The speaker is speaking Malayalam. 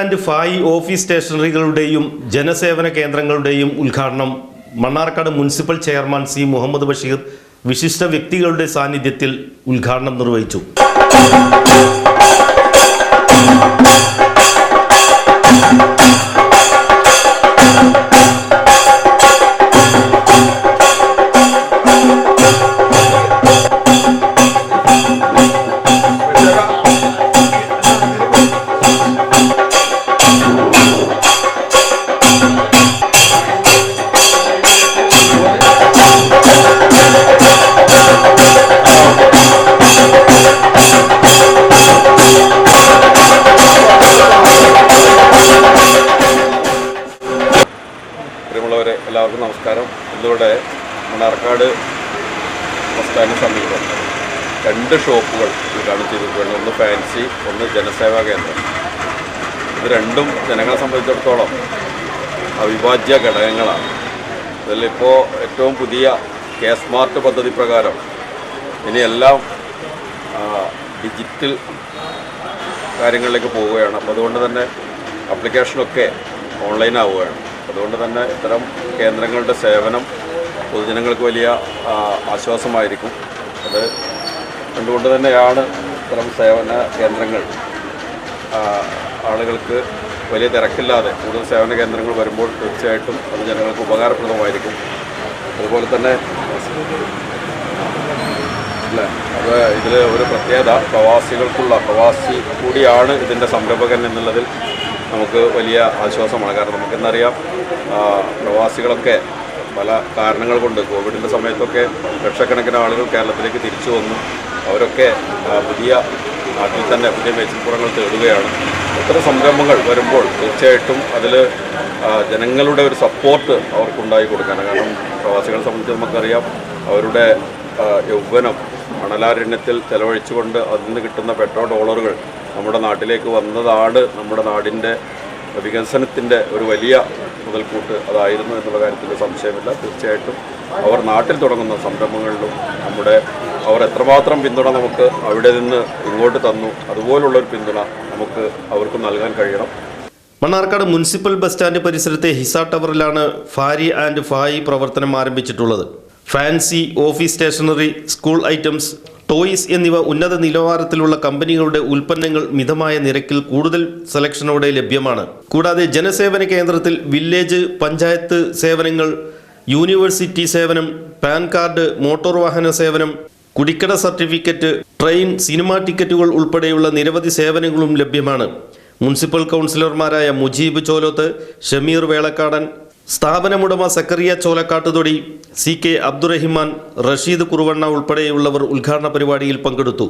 ആൻഡ് ഫായി ഓഫീസ് സ്റ്റേഷനറികളുടെയും ജനസേവന കേന്ദ്രങ്ങളുടെയും ഉദ്ഘാടനം Mannarkkad municipal chairman C Muhammad Basheer വിശിഷ്ട വ്യക്തികളുടെ സാന്നിധ്യത്തിൽ ഉദ്ഘാടനം നിർവഹിച്ചു. നമസ്കാരം ഇതിലൂടെ മണ്ണാർക്കാട് ബസ് സമീപം രണ്ട് ഷോപ്പുകൾ ഉദ്ഘാടനം ചെയ്തിട്ടുണ്ട് ഒന്ന് ഫാൻസി ഒന്ന് ജനസേവാ കേന്ദ്രം. ഇത് രണ്ടും ജനങ്ങളെ സംബന്ധിച്ചിടത്തോളം അവിഭാജ്യ ഘടകങ്ങളാണ്. ഇതിലിപ്പോൾ ഏറ്റവും പുതിയ കെ സ്മാർട്ട് പദ്ധതി പ്രകാരം ഇനിയെല്ലാം ഡിജിറ്റൽ കാര്യങ്ങളിലേക്ക് പോവുകയാണ്. അപ്പോൾ അതുകൊണ്ട് തന്നെ അപ്ലിക്കേഷനൊക്കെ ഓൺലൈൻ ആവുകയാണ്. അതുകൊണ്ട് തന്നെ ഇത്തരം കേന്ദ്രങ്ങളുടെ സേവനം പൊതുജനങ്ങൾക്ക് വലിയ ആശ്വാസമായിരിക്കും. അത് അതുകൊണ്ട് തന്നെയാണ് ഇത്തരം സേവന കേന്ദ്രങ്ങൾ ആളുകൾക്ക് വലിയ തിരക്കില്ലാതെ കൂടുതൽ സേവന കേന്ദ്രങ്ങൾ വരുമ്പോൾ തീർച്ചയായിട്ടും അത് ജനങ്ങൾക്ക് ഉപകാരപ്രദമായിരിക്കും. അതുപോലെ തന്നെ അല്ലേ? അത് ഇതിൽ ഒരു പ്രത്യേകത പ്രവാസികൾക്കുള്ള പ്രവാസി കൂടിയാണ് ഇതിന്റെ സംരംഭകൻ എന്നുള്ളതിൽ നമുക്ക് വലിയ ആശ്വാസമാണ്. കാരണം നമുക്കെന്നറിയാം പ്രവാസികളൊക്കെ പല കാരണങ്ങൾ കൊണ്ട് കോവിഡിന്റെ സമയത്തൊക്കെ ലക്ഷക്കണക്കിന് ആളുകൾ കേരളത്തിലേക്ക് തിരിച്ചു വന്നു. അവരൊക്കെ പുതിയ നാട്ടിൽ തന്നെ പുതിയ മേച്ചിൽപ്പുറങ്ങൾ തേടുകയാണ്. ഇത്തരം സംരംഭങ്ങൾ വരുമ്പോൾ തീർച്ചയായിട്ടും അതിൽ ജനങ്ങളുടെ ഒരു സപ്പോർട്ട് അവർക്കുണ്ടായി കൊടുക്കാനാണ്. കാരണം പ്രവാസികളെ സംബന്ധിച്ച് നമുക്കറിയാം അവരുടെ യൗവനം മണലാരണ്യത്തിൽ ചെലവഴിച്ചുകൊണ്ട് അതിൽ നിന്ന് കിട്ടുന്ന പെട്രോ ഡോളറുകൾ നമ്മുടെ നാട്ടിലേക്ക് വന്നതാണ് നമ്മുടെ നാടിന്റെ വികസനത്തിന്റെ ഒരു വലിയ മുതൽക്കൂട്ട് അതായിരുന്നു എന്നുള്ള കാര്യത്തിൽ സംശയമില്ല. തീർച്ചയായിട്ടും അവർ നാട്ടിൽ തുടങ്ങുന്ന സംരംഭങ്ങളിലും നമ്മുടെ അവർ എത്രമാത്രം പിന്തുണ നമുക്ക് അവിടെ നിന്ന് ഇങ്ങോട്ട് തന്നു അതുപോലുള്ളൊരു പിന്തുണ നമുക്ക് അവർക്ക് നൽകാൻ കഴിയണം. മണ്ണാർക്കാട് മുനിസിപ്പൽ ബസ് സ്റ്റാൻഡ് പരിസരത്തെ ഹിസ ടവറിലാണ് ഫാരി ആൻഡ് ഫായി പ്രവർത്തനം ആരംഭിച്ചിട്ടുള്ളത്. Fancy office stationery school items toys എന്നിവ ഉന്നത നിലവാരത്തിലുള്ള കമ്പനികളുടെ ഉൽപ്പന്നങ്ങൾ മിതമായ നിരക്കിൽ കൂടുതൽ സെലക്ഷനോടെ ലഭ്യമാണ്. കൂടാതെ ജനസേവന കേന്ദ്രത്തിൽ വില്ലേജ് പഞ്ചായത്ത് സേവനങ്ങൾ യൂണിവേഴ്സിറ്റി സേവനം പാൻ കാർഡ് മോട്ടോർ വാഹന സേവനം കുടിക്കട സർട്ടിഫിക്കറ്റ് ട്രെയിൻ സിനിമാ ടിക്കറ്റുകൾ ഉൾപ്പെടെയുള്ള നിരവധി സേവനങ്ങളും ലഭ്യമാണ്. മുനിസിപ്പൽ കൗൺസിലർമാരായ മുജീബ് ചോലോത്ത് ഷമീർ വേളക്കാടൻ സ്ഥാപനമുടമ സക്കറിയ ചോലക്കാട്ടുതൊടി സി കെ അബ്ദുറഹിമാൻ റഷീദ് കുറുവണ്ണ ഉൾപ്പെടെയുള്ളവർ ഉദ്ഘാടന പരിപാടിയിൽ പങ്കെടുത്തു